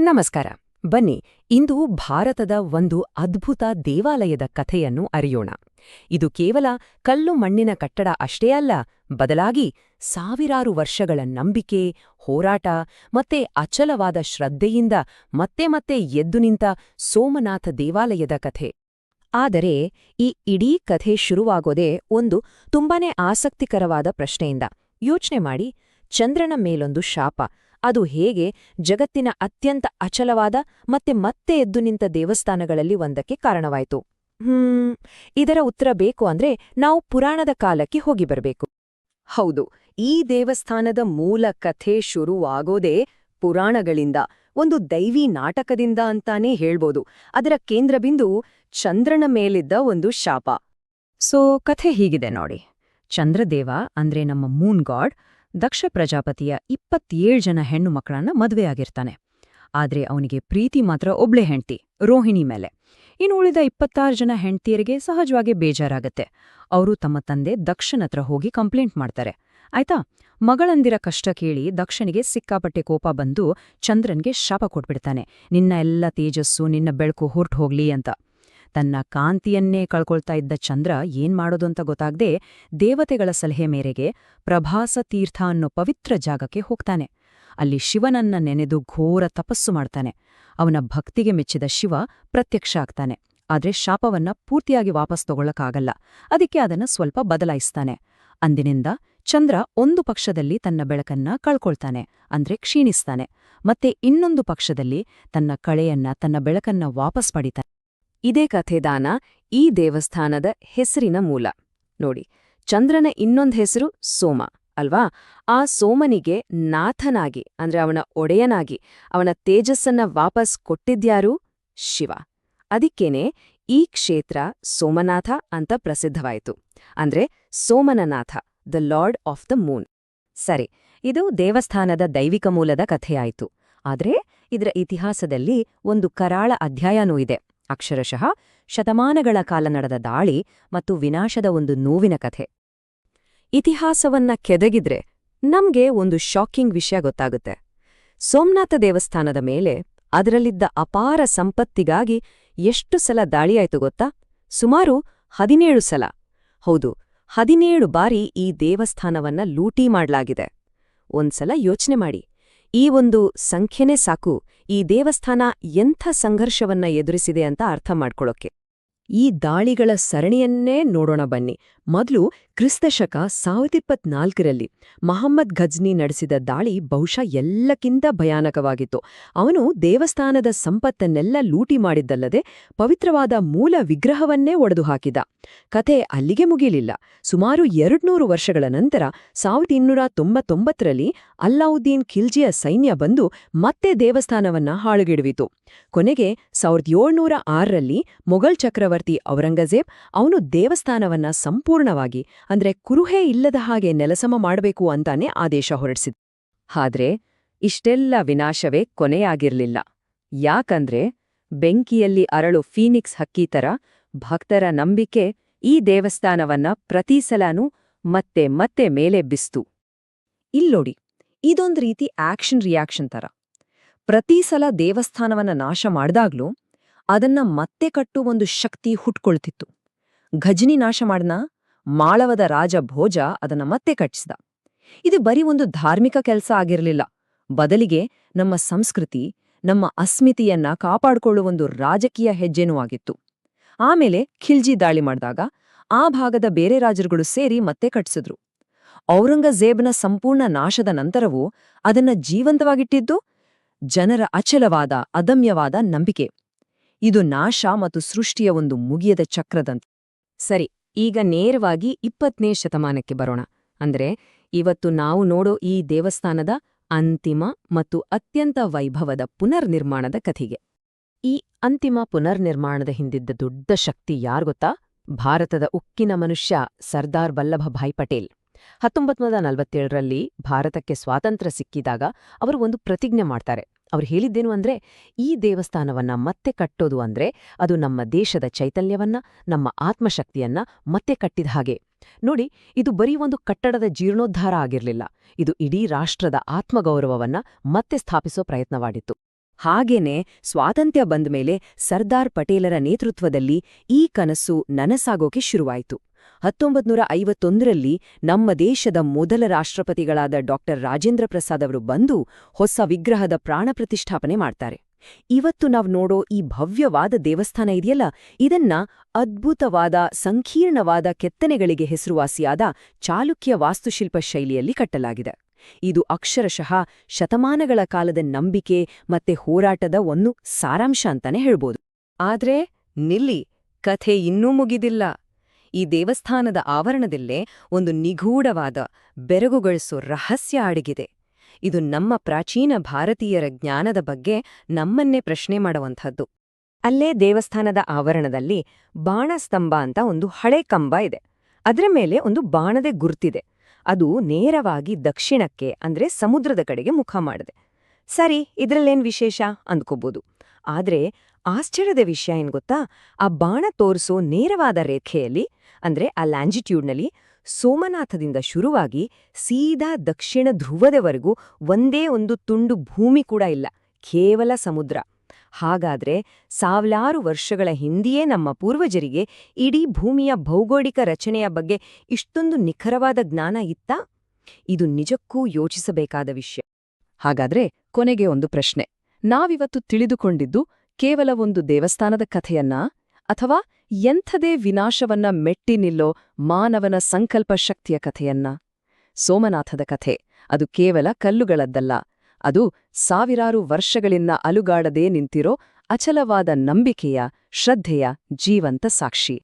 ನಮಸ್ಕಾರ. ಬನ್ನಿ, ಇಂದು ಭಾರತದ ಒಂದು ಅದ್ಭುತ ದೇವಾಲಯದ ಕಥೆಯನ್ನು ಅರಿಯೋಣ. ಇದು ಕೇವಲ ಕಲ್ಲು ಮಣ್ಣಿನ ಕಟ್ಟಡ ಅಷ್ಟೇ ಅಲ್ಲ, ಬದಲಾಗಿ ಸಾವಿರಾರು ವರ್ಷಗಳ ನಂಬಿಕೆ, ಹೋರಾಟ ಮತ್ತೆ ಅಚಲವಾದ ಶ್ರದ್ಧೆಯಿಂದ ಮತ್ತೆ ಮತ್ತೆ ಎದ್ದು ನಿಂತ ಸೋಮನಾಥ ದೇವಾಲಯದ ಕಥೆ. ಆದರೆ, ಈ ಇಡೀ ಕಥೆ ಶುರುವಾಗೋದೇ ಒಂದು ತುಂಬಾನೇ ಆಸಕ್ತಿಕರವಾದ ಪ್ರಶ್ನೆಯಿಂದ. ಯೋಚ್ನೆ ಮಾಡಿ, ಚಂದ್ರನ ಮೇಲೊಂದು ಶಾಪ ಅದು ಹೇಗೆ ಜಗತ್ತಿನ ಅತ್ಯಂತ ಅಚಲವಾದ ಮತ್ತೆ ಮತ್ತೆ ಎದ್ದು ನಿಂತ ದೇವಸ್ಥಾನಗಳಲ್ಲಿ ಒಂದಕ್ಕೆ ಕಾರಣವಾಯಿತು. ಹ್ಮ್, ಇದರ ಉತ್ತರ ಬೇಕು ಅಂದ್ರೆ ನಾವು ಪುರಾಣದ ಕಾಲಕ್ಕೆ ಹೋಗಿ ಬರಬೇಕು. ಹೌದು, ಈ ದೇವಸ್ಥಾನದ ಮೂಲ ಕಥೆ ಶುರುವಾಗೋದೇ ಪುರಾಣಗಳಿಂದ, ಒಂದು ದೈವಿ ನಾಟಕದಿಂದ ಅಂತಾನೇ ಹೇಳ್ಬೋದು. ಅದರ ಕೇಂದ್ರಬಿಂದು ಚಂದ್ರನ ಮೇಲಿದ್ದ ಒಂದು ಶಾಪ. ಸೋ, ಕಥೆ ಹೀಗಿದೆ ನೋಡಿ. ಚಂದ್ರದೇವ ಅಂದ್ರೆ ನಮ್ಮ ಮೂನ್ ಗಾಡ್ ದಕ್ಷ ಪ್ರಜಾಪತಿಯ ಇಪ್ಪತ್ತೇಳು ಜನ ಹೆಣ್ಣು ಮಕ್ಕಳನ್ನ ಮದುವೆಯಾಗಿರ್ತಾನೆ. ಆದ್ರೆ ಅವನಿಗೆ ಪ್ರೀತಿ ಮಾತ್ರ ಒಬ್ಳೆ ಹೆಂಡ್ತಿ, ರೋಹಿಣಿ ಮೇಲೆ. ಇನ್ನು ಉಳಿದ ಇಪ್ಪತ್ತಾರು ಜನ ಹೆಂಡ್ತಿಯರಿಗೆ ಸಹಜವಾಗಿ ಬೇಜಾರಾಗತ್ತೆ. ಅವರು ತಮ್ಮ ತಂದೆ ದಕ್ಷನತ್ರ ಹೋಗಿ ಕಂಪ್ಲೇಂಟ್ ಮಾಡ್ತಾರೆ. ಆಯ್ತಾ? ಮಗಳಂದಿರ ಕಷ್ಟ ಕೇಳಿ ದಕ್ಷನಿಗೆ ಸಿಕ್ಕಾಪಟ್ಟೆ ಕೋಪ ಬಂದು ಚಂದ್ರನ್ಗೆ ಶಾಪ ಕೊಟ್ಬಿಡ್ತಾನೆ. ನಿನ್ನ ಎಲ್ಲ ತೇಜಸ್ಸು, ನಿನ್ನ ಬೆಳಕು ಹೊರ್ಟು ಹೋಗ್ಲಿ ಅಂತ. ತನ್ನ ಕಾಂತಿಯನ್ನೇ ಕಳ್ಕೊಳ್ತಾ ಇದ್ದ ಚಂದ್ರ ಏನ್ ಮಾಡೋದು ಅಂತ ಗೊತ್ತಾಗದೆ ದೇವತೆಗಳ ಸಲಹೆ ಮೇರೆಗೆ ಪ್ರಭಾಸ ತೀರ್ಥ ಅನ್ನೋ ಪವಿತ್ರ ಜಾಗಕ್ಕೆ ಹೋಗ್ತಾನೆ. ಅಲ್ಲಿ ಶಿವನನ್ನ ನೆನೆದು ಘೋರ ತಪಸ್ಸು ಮಾಡ್ತಾನೆ. ಅವನ ಭಕ್ತಿಗೆ ಮೆಚ್ಚಿದ ಶಿವ ಪ್ರತ್ಯಕ್ಷ ಆಗ್ತಾನೆ. ಆದ್ರೆ ಶಾಪವನ್ನ ಪೂರ್ತಿಯಾಗಿ ವಾಪಸ್ ತಗೊಳ್ಳಕ್ಕಾಗಲ್ಲ. ಅದಕ್ಕೆ ಅದನ್ನ ಸ್ವಲ್ಪ ಬದಲಾಯಿಸ್ತಾನೆ. ಅಂದಿನಿಂದ ಚಂದ್ರ ಒಂದು ಪಕ್ಷದಲ್ಲಿ ತನ್ನ ಬೆಳಕನ್ನ ಕಳ್ಕೊಳ್ತಾನೆ, ಅಂದ್ರೆ ಕ್ಷೀಣಿಸ್ತಾನೆ. ಮತ್ತೆ ಇನ್ನೊಂದು ಪಕ್ಷದಲ್ಲಿ ತನ್ನ ಕಳೆಯನ್ನ ತನ್ನ ಬೆಳಕನ್ನ ವಾಪಸ್ ಪಡಿತಾನೆ. ಇದೇ ಕಥೆದಾನ ಈ ದೇವಸ್ಥಾನದ ಹೆಸರಿನ ಮೂಲ. ನೋಡಿ, ಚಂದ್ರನ ಇನ್ನೊಂದ್ ಹೆಸರು ಸೋಮ, ಅಲ್ವಾ? ಆ ಸೋಮನಿಗೆ ನಾಥನಾಗಿ, ಅಂದ್ರೆ ಅವನ ಒಡೆಯನಾಗಿ, ಅವನ ತೇಜಸ್ಸನ್ನ ವಾಪಸ್ ಕೊಟ್ಟಿದ್ಯಾರು? ಶಿವ. ಅದಿಕ್ಕೇನೆ ಈ ಕ್ಷೇತ್ರ ಸೋಮನಾಥ ಅಂತ ಪ್ರಸಿದ್ಧವಾಯಿತು. ಅಂದ್ರೆ Somnath the lord of the moon. ಸರಿ, ಇದು ದೇವಸ್ಥಾನದ ದೈವಿಕ ಮೂಲದ ಕಥೆಯಾಯಿತು. ಆದ್ರೆ, ಇದರ ಇತಿಹಾಸದಲ್ಲಿ ಒಂದು ಕರಾಳ ಅಧ್ಯಾಯನೂ ಇದೆ. ಅಕ್ಷರಶಃ ಶತಮಾನಗಳ ಕಾಲ ನಡೆದ ದಾಳಿ ಮತ್ತು ವಿನಾಶದ ಒಂದು ನೋವಿನ ಕಥೆ. ಇತಿಹಾಸವನ್ನ ಕೆದಗಿದ್ರೆ ನಮ್ಗೆ ಒಂದು ಶಾಕಿಂಗ್ ವಿಷಯ ಗೊತ್ತಾಗುತ್ತೆ. ಸೋಮನಾಥ ದೇವಸ್ಥಾನದ ಮೇಲೆ ಅದರಲ್ಲಿದ್ದ ಅಪಾರ ಸಂಪತ್ತಿಗಾಗಿ ಎಷ್ಟು ಸಲ ದಾಳಿಯಾಯ್ತು ಗೊತ್ತಾ? ಸುಮಾರು ಹದಿನೇಳು ಸಲ. ಹೌದು, ಹದಿನೇಳು ಬಾರಿ ಈ ದೇವಸ್ಥಾನವನ್ನ ಲೂಟಿ ಮಾಡ್ಲಾಗಿದೆ. ಒಂದ್ಸಲ ಯೋಚನೆ ಮಾಡಿ. ಈ ಒಂದು ಸಂಖ್ಯೆನೇ ಸಾಕು. ಈ ದೇವಸ್ಥಾನ ಎಂಥ ಸಂಘರ್ಷವನ್ನ ಎದುರಿಸಿದೆ ಅಂತ ಅರ್ಥ ಮಾಡ್ಕೊಳ್ಳೋಕೆ ಈ ದಾಳಿಗಳ ಸರಣಿಯನ್ನೇ ನೋಡೋಣ ಬನ್ನಿ. ಮೊದಲು ಕ್ರಿಸ್ತಶಕ ಸಾವಿರದಿಪ್ಪತ್ನಾಲ್ಕರಲ್ಲಿ ಮಹಮ್ಮದ್ ಘಜ್ನಿ ನಡೆಸಿದ ದಾಳಿ ಬಹುಶಃ ಎಲ್ಲಕ್ಕಿಂತ ಭಯಾನಕವಾಗಿತ್ತು. ಅವನು ದೇವಸ್ಥಾನದ ಸಂಪತ್ತನ್ನೆಲ್ಲ ಲೂಟಿ ಮಾಡಿದ್ದಲ್ಲದೆ ಪವಿತ್ರವಾದ ಮೂಲ ವಿಗ್ರಹವನ್ನೇ ಒಡೆದು ಹಾಕಿದ ಕಥೆ ಅಲ್ಲಿಗೆ ಮುಗಿಲಿಲ್ಲ ಸುಮಾರು ಎರಡ್ನೂರು ವರ್ಷಗಳ ನಂತರ ಸಾವಿರದ ಇನ್ನೂರ ತೊಂಬತ್ತೊಂಬತ್ತರಲ್ಲಿ ಅಲ್ಲಾವುದ್ದೀನ್ ಖಿಲ್ಜಿಯ ಸೈನ್ಯ ಬಂದು ಮತ್ತೆ ದೇವಸ್ಥಾನವನ್ನ ಹಾಳುಗೆಡುವಿತು. ಕೊನೆಗೆ ಸಾವಿರದ ಏಳ್ನೂರ ಆರರಲ್ಲಿ ಮೊಘಲ್ ಚಕ್ರವರ್ತಿ ಔರಂಗಜೇಬ್ ಅವನು ದೇವಸ್ಥಾನವನ್ನ ಸಂಪೂರ್ಣವಾಗಿ, ಅಂದ್ರೆ ಕುರುಹೇ ಇಲ್ಲದ ಹಾಗೆ ನೆಲಸಮ ಮಾಡಬೇಕು ಅಂತಾನೆ ಆದೇಶ ಹೊರಡಿಸಿದ. ಆದ್ರೆ ಇಷ್ಟೆಲ್ಲ ವಿನಾಶವೇ ಕೊನೆಯಾಗಿರ್ಲಿಲ್ಲ. ಯಾಕಂದ್ರೆ ಬೆಂಕಿಯಲ್ಲಿ ಅರಳು ಫೀನಿಕ್ಸ್ ಹಕ್ಕಿ ತರ ಭಕ್ತರ ನಂಬಿಕೆ ಈ ದೇವಸ್ಥಾನವನ್ನ ಪ್ರತಿ ಸಲನೂ ಮತ್ತೆ ಮತ್ತೆ ಮೇಲೆ ಬಿಸ್ತು. ಇಲ್ಲೋಡಿ ಇದೊಂದು ರೀತಿ ಆಕ್ಷನ್ ರಿಯಾಕ್ಷನ್ ತರ. ಪ್ರತಿ ಸಲ ದೇವಸ್ಥಾನವನ್ನ ನಾಶ ಮಾಡ್ದಾಗ್ಲೂ ಅದನ್ನ ಮತ್ತೆ ಕಟ್ಟು ಒಂದು ಶಕ್ತಿ ಹುಟ್ಕೊಳ್ತಿತ್ತು. ಘಜನಿ ನಾಶ ಮಾಡ್ನ? ಮಾಳವದ ರಾಜ ಭೋಜ ಅದನ್ನ ಮತ್ತೆ ಕಟ್ಟಿಸಿದ. ಇದು ಬರೀ ಒಂದು ಧಾರ್ಮಿಕ ಕೆಲಸ ಆಗಿರಲಿಲ್ಲ. ಬದಲಿಗೆ ನಮ್ಮ ಸಂಸ್ಕೃತಿ, ನಮ್ಮ ಅಸ್ಮಿತಿಯನ್ನ ಕಾಪಾಡ್ಕೊಳ್ಳುವ ಒಂದು ರಾಜಕೀಯ ಹೆಜ್ಜೆನೂ ಆಗಿತ್ತು. ಆಮೇಲೆ ಖಿಲ್ಜಿ ದಾಳಿ ಮಾಡಿದಾಗ ಆ ಭಾಗದ ಬೇರೆ ರಾಜರುಗಳು ಸೇರಿ ಮತ್ತೆ ಕಟ್ಟಿಸಿದ್ರು ಔರಂಗಜೇಬ್ನ ಸಂಪೂರ್ಣ ನಾಶದ ನಂತರವೂ ಅದನ್ನ ಜೀವಂತವಾಗಿಟ್ಟಿದ್ದು ಜನರ ಅಚಲವಾದ, ಅದಮ್ಯವಾದ ನಂಬಿಕೆ. ಇದು ನಾಶ ಮತ್ತು ಸೃಷ್ಟಿಯ ಒಂದು ಮುಗಿಯದ ಚಕ್ರದಂತೆ. ಸರಿ ಈಗ ನೇರವಾಗಿ ಇಪ್ಪತ್ತನೇ ಶತಮಾನಕ್ಕೆ ಬರೋಣ. ಅಂದ್ರೆ ಇವತ್ತು ನಾವು ನೋಡೋ ಈ ದೇವಸ್ಥಾನದ ಅಂತಿಮ ಮತ್ತು ಅತ್ಯಂತ ವೈಭವದ ಪುನರ್ನಿರ್ಮಾಣದ ಕಥೆಗೆ. ಈ ಅಂತಿಮ ಪುನರ್ನಿರ್ಮಾಣದ ಹಿಂದಿದ್ದ ದೊಡ್ಡ ಶಕ್ತಿ ಯಾರ್ಗೊತ್ತಾ ಭಾರತದ ಉಕ್ಕಿನ ಮನುಷ್ಯ ಸರ್ದಾರ್ ವಲ್ಲಭಭಾಯ್ ಪಟೇಲ್. ಹತ್ತೊಂಬತ್ತು ನಲವತ್ತೇಳರಲ್ಲಿ ಭಾರತಕ್ಕೆ ಸ್ವಾತಂತ್ರ್ಯ ಸಿಕ್ಕಿದಾಗ ಅವರು ಒಂದು ಪ್ರತಿಜ್ಞೆ ಮಾಡ್ತಾರೆ. ಅವ್ರು ಹೇಳಿದ್ದೇನು ಅಂದ್ರೆ, ಈ ದೇವಸ್ಥಾನವನ್ನ ಮತ್ತೆ ಕಟ್ಟೋದು ಅಂದ್ರೆ, ಅದು ನಮ್ಮ ದೇಶದ ಚೈತನ್ಯವನ್ನ, ನಮ್ಮ ಆತ್ಮಶಕ್ತಿಯನ್ನ ಮತ್ತೆ ಕಟ್ಟಿದ ಹಾಗೆ. ನೋಡಿ, ಇದು ಬರೀ ಒಂದು ಕಟ್ಟಡದ ಜೀರ್ಣೋದ್ಧಾರ ಆಗಿರಲಿಲ್ಲ. ಇದು ಇಡೀ ರಾಷ್ಟ್ರದ ಆತ್ಮಗೌರವವನ್ನ ಮತ್ತೆ ಸ್ಥಾಪಿಸೋ ಪ್ರಯತ್ನವಾಗಿತ್ತು. ಹಾಗೇನೆ ಸ್ವಾತಂತ್ರ್ಯ ಬಂದ ಮೇಲೆ ಸರ್ದಾರ್ ಪಟೇಲರ ನೇತೃತ್ವದಲ್ಲಿ ಈ ಕನಸು ನನಸಾಗೋಕೆ ಶುರುವಾಯಿತು. ಹತ್ತೊಂಬತ್ನೂರ ಐವತ್ತೊಂದರಲ್ಲಿ ನಮ್ಮ ದೇಶದ ಮೊದಲ ರಾಷ್ಟ್ರಪತಿಗಳಾದ ಡಾಕ್ಟರ್ ರಾಜೇಂದ್ರ ಪ್ರಸಾದ್ ಅವರು ಬಂದು ಹೊಸ ವಿಗ್ರಹದ ಪ್ರಾಣ ಪ್ರತಿಷ್ಠಾಪನೆ ಮಾಡ್ತಾರೆ. ಇವತ್ತು ನಾವು ನೋಡೋ ಈ ಭವ್ಯವಾದ ದೇವಸ್ಥಾನ ಇದೆಯಲ್ಲ, ಇದನ್ನ ಅದ್ಭುತವಾದ, ಸಂಕೀರ್ಣವಾದ ಕೆತ್ತನೆಗಳಿಗೆ ಹೆಸರುವಾಸಿಯಾದ ಚಾಲುಕ್ಯ ವಾಸ್ತುಶಿಲ್ಪ ಶೈಲಿಯಲ್ಲಿ ಕಟ್ಟಲಾಗಿದೆ. ಇದು ಅಕ್ಷರಶಃ ಶತಮಾನಗಳ ಕಾಲದ ನಂಬಿಕೆ ಮತ್ತೆ ಹೋರಾಟದ ಒಂದು ಸಾರಾಂಶ ಅಂತಾನೆ ಹೇಳ್ಬೋದು. ಆದ್ರೆ ನಿಲ್ಲಿ, ಕಥೆ ಇನ್ನೂ ಮುಗಿದಿಲ್ಲ. ಈ ದೇವಸ್ಥಾನದ ಆವರಣದಲ್ಲೇ ಒಂದು ನಿಗೂಢವಾದ ಬೆರಗುಗೊಳಿಸೋ ರಹಸ್ಯ ಅಡಗಿದೆ. ಇದು ನಮ್ಮ ಪ್ರಾಚೀನ ಭಾರತೀಯರ ಜ್ಞಾನದ ಬಗ್ಗೆ ನಮ್ಮನ್ನೇ ಪ್ರಶ್ನೆ ಮಾಡುವಂಥದ್ದು. ಅಲ್ಲೇ ದೇವಸ್ಥಾನದ ಆವರಣದಲ್ಲಿ ಬಾಣಸ್ತಂಭ ಅಂತ ಒಂದು ಹಳೆ ಕಂಬ ಇದೆ. ಅದರ ಮೇಲೆ ಒಂದು ಬಾಣದೆ ಗುರ್ತಿದೆ. ಅದು ನೇರವಾಗಿ ದಕ್ಷಿಣಕ್ಕೆ, ಅಂದ್ರೆ ಸಮುದ್ರದ ಕಡೆಗೆ ಮುಖ ಮಾಡಿದೆ. ಸರಿ, ಇದ್ರಲ್ಲೇನ್ ವಿಶೇಷ? ಅಂದ್ಕೋಬೋದು. ಆದ್ರೆ ಆಶ್ಚರ್ಯದ ವಿಷಯ ಏನ್ ಗೊತ್ತಾ? ಆ ಬಾಣ ತೋರಿಸೋ ನೇರವಾದ ರೇಖೆಯಲ್ಲಿ, ಅಂದ್ರೆ ಆ ಲ್ಯಾಂಜಿಟ್ಯೂಡ್ನಲ್ಲಿ ಸೋಮನಾಥದಿಂದ ಶುರುವಾಗಿ ಸೀದಾ ದಕ್ಷಿಣ ಧ್ರುವದವರೆಗೂ ಒಂದೇ ಒಂದು ತುಂಡು ಭೂಮಿ ಕೂಡ ಇಲ್ಲ, ಕೇವಲ ಸಮುದ್ರ. ಹಾಗಾದ್ರೆ ಸಾವಿರಾರು ವರ್ಷಗಳ ಹಿಂದೆಯೇ ನಮ್ಮ ಪೂರ್ವಜರಿಗೆ ಇಡೀ ಭೂಮಿಯ ಭೌಗೋಳಿಕ ರಚನೆಯ ಬಗ್ಗೆ ಇಷ್ಟೊಂದು ನಿಖರವಾದ ಜ್ಞಾನ ಇತ್ತಾ? ಇದು ನಿಜಕ್ಕೂ ಯೋಚಿಸಬೇಕಾದ ವಿಷಯ. ಹಾಗಾದ್ರೆ ಕೊನೆಗೆ ಒಂದು ಪ್ರಶ್ನೆ. ನಾವಿವತ್ತು ತಿಳಿದುಕೊಂಡಿದ್ದು ಕೇವಲ ಒಂದು ದೇವಸ್ಥಾನದ ಕಥೆಯನ್ನ ಅಥವಾ ಎಂಥದೇ ವಿನಾಶವನ್ನ ಮೆಟ್ಟಿ ನಿಲ್ಲೋ ಮಾನವನ ಸಂಕಲ್ಪ ಶಕ್ತಿಯ ಕಥೆಯನ್ನ? ಸೋಮನಾಥದ ಕಥೆ. ಅದು ಕೇವಲ ಕಲ್ಲುಗಳದ್ದಲ್ಲ. ಅದು ಸಾವಿರಾರು ವರ್ಷಗಳಿಂದ ಅಲುಗಾಡದೇ ನಿಂತಿರೋ ಅಚಲವಾದ ನಂಬಿಕೆಯ, ಶ್ರದ್ಧೆಯ, ಜೀವಂತ ಸಾಕ್ಷಿ.